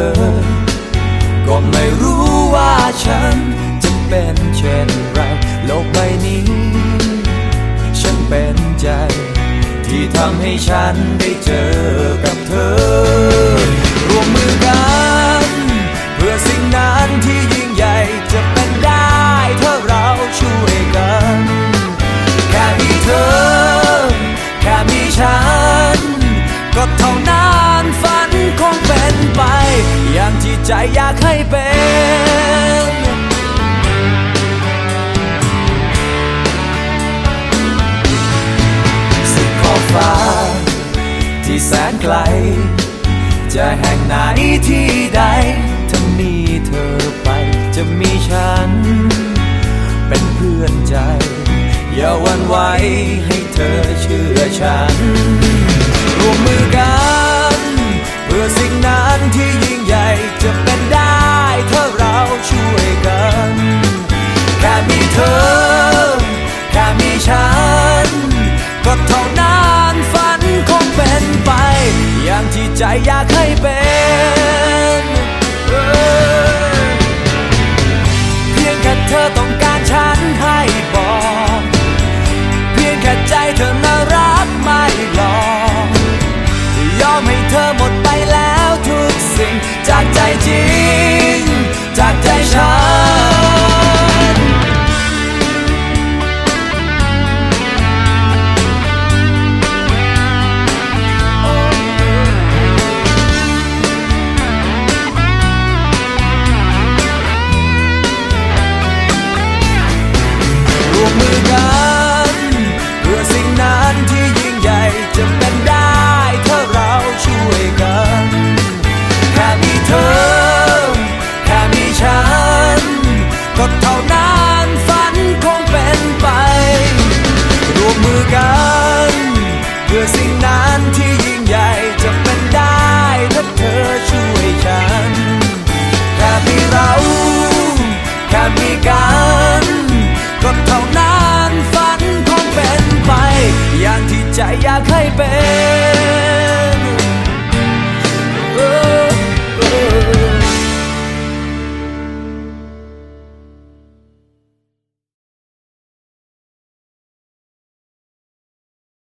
อ ก็ไม่รู้ว่าฉันจะเป็นเช่นไรโลกใบนี้ ฉันเป็นใจ ที่ทำให้ฉันได้เจอกับเธอ อย่างที่ใจอยากให้เป็นสุดขอบฟ้า ที่แสนไกล จะแห่งไหนที่ใด ถ้ามีเธอไป จะมีฉัน เป็นเพื่อนใจ อย่าวันไหวให้เธอเชื่อฉัน ร่วมมือกัน ใจอยากให้เป็นเออเพียงแค่เธอต้องการฉันให้บอก เพียงแค่ใจเธอน่ารักไม่หลอกยอมให้เธอหมดไปแล้วทุกสิ่งจากใจจริง ใจอยากให้เป็น